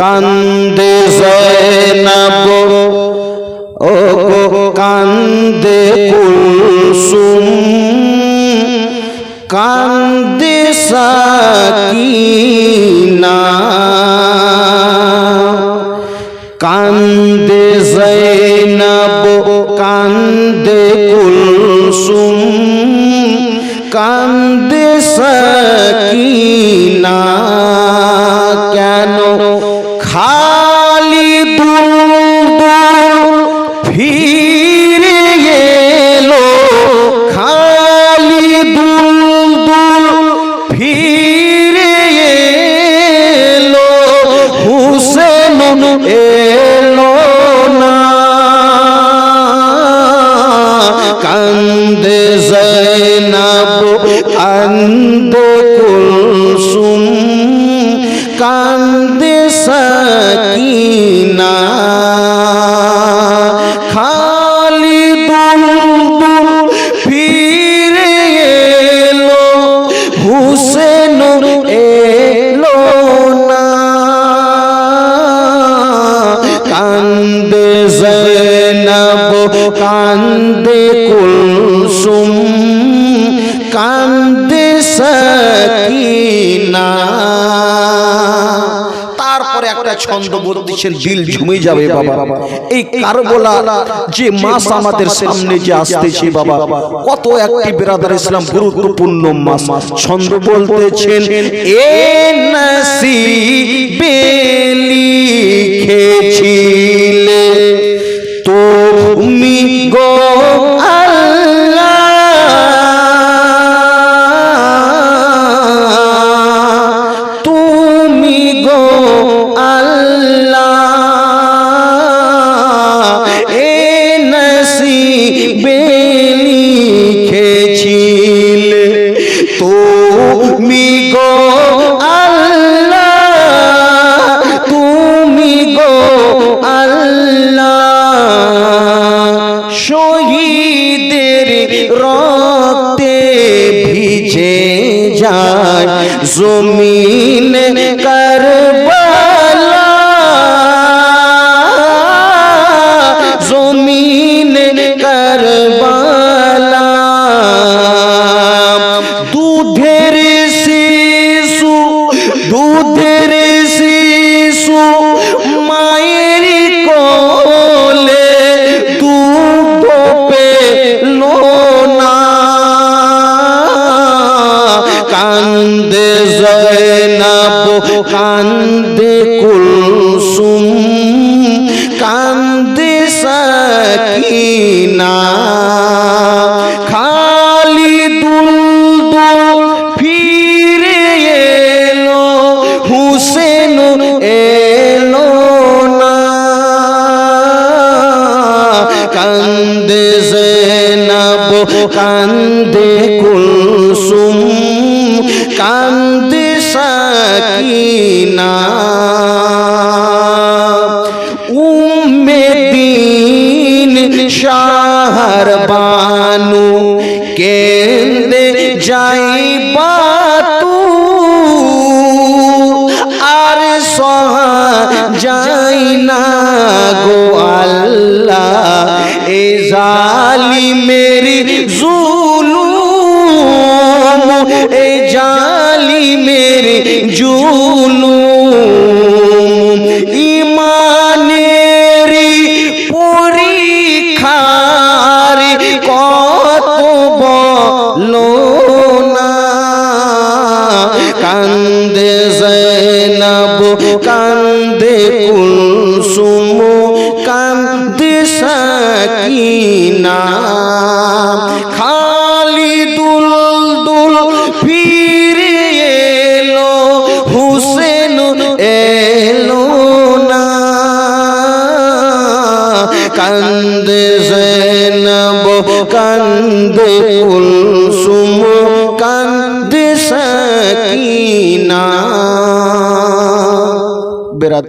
কান্দে জয়নাব ও কান্দে কুলসুম কান্দে সাকিনা কান্দে জৈনব কান্দে কুলসুম কান্দে সকিনা। এলো না। কান্দে জৈনব কান্দে কুলসুম। কান্দে সকিনা। খালি দুল ফিরে এলো হুসেন এলো। কান্দে কুলসুম, কান্দে সকিনা। তারপরে একটা ছন্দ বলতেছেন ঝুমে যাবে এই যে মাস আমাদের যে আসতেছে বাবা, কত গুরুত্বপূর্ণ মাস ছন্দ বলতেছেন, এ নসিবে লিখেছিলে তুমি রক্তে ভিজে যায় জমিন করবালা। জমিন করবালা। দুধের শিশু দুধের কান্দে কুলসুম, কান্দে সকিনা। খালি দুল ফিরে এলো, হুসেন এলো না। কান্দে জৈনব, কান্দে কুলসুম, কান্দে সকিনা জুলুম ইমানেরি পরীক্ষার কত বলো না। কান্দে জৈনব কান্দে কুলসুম কান্দে সকিনা। কান্দে জৈনব কান্দে কুলসুম কান্দে সকিনা। বেরাত